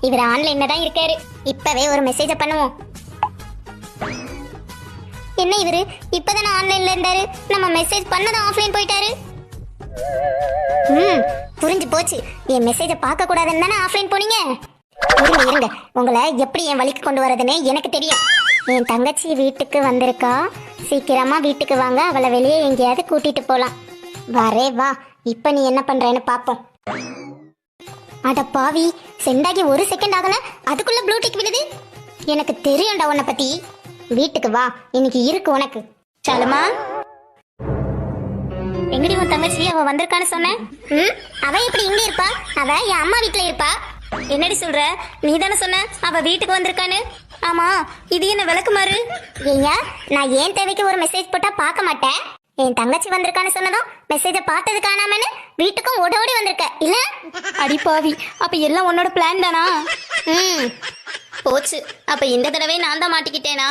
இவர் ஆன்லைன்ல தான் இருக்காரு. இப்பவே ஒரு மெசேஜ பண்ணுவோம். என்ன இவரு? இப்பதானே ஆன்லைன்ல இருந்தாரு. நம்ம மெசேஜ் பண்ணதும் ஆஃப்லைன் போயிட்டாரு. ம் புரிஞ்சு போச்சு. என் மெசேஜ பார்க்க கூடாதுன்னு தானே ஆஃப்லைன் போனீங்க? இருங்க இருங்க. உங்களை எப்படி என் வழிக்கு கொண்டு வரதுன்னு எனக்கு தெரியும். என் தங்கச்சி வீட்டுக்கு வந்திருக்கா. சீக்கிரமா வீட்டுக்கு வாங்க. அவளை வெளியே எங்கேயாவது கூட்டிட்டு போலாம். வரே வா. இப்ப நீ என்ன பண்றேன்னு பாப்போம். அட பாவி செண்டாகி ஒரு செகண்ட் ஆகல அதுக்குள்ள ப்ளூடிக் விடுது எனக்கு தெரியும்டா உன்னை பத்தி. வீட்டுக்கு வா இன்னைக்கு இருக்கு உனக்கு. சலமா? எங்கடி உன் தங்கச்சி அவ வந்திருக்கான்னு சொன்னேன் ம்? அவ எப்படி இங்க இருப்பா? அவ என் அம்மா வீட்ல இருப்பா? என்னடி சொல்ற? நீ தானே சொன்ன அவ வீட்டுக்கு வந்திருக்கான்னு? ஆமா இது என்ன விளக்குமாறு ஏயா நான் ஏன் தேவைக்கு ஒரு மெசேஜ் போட்டா பார்க்க மாட்டேன்? என் தங்கச்சி வந்திருக்கான்னு சொன்னதும் மெசேஜை பார்த்தது காணாமன்னு வீட்டுக்கும் ஓட ஓடி வந்திருக்க இல்ல? அடி பாவி. அப்ப எல்லாம் உன்னோட பிளான் தானா? ம். போச்சு. அப்ப இந்த தடவை நான் தான் மாட்டிக்கிட்டேனா?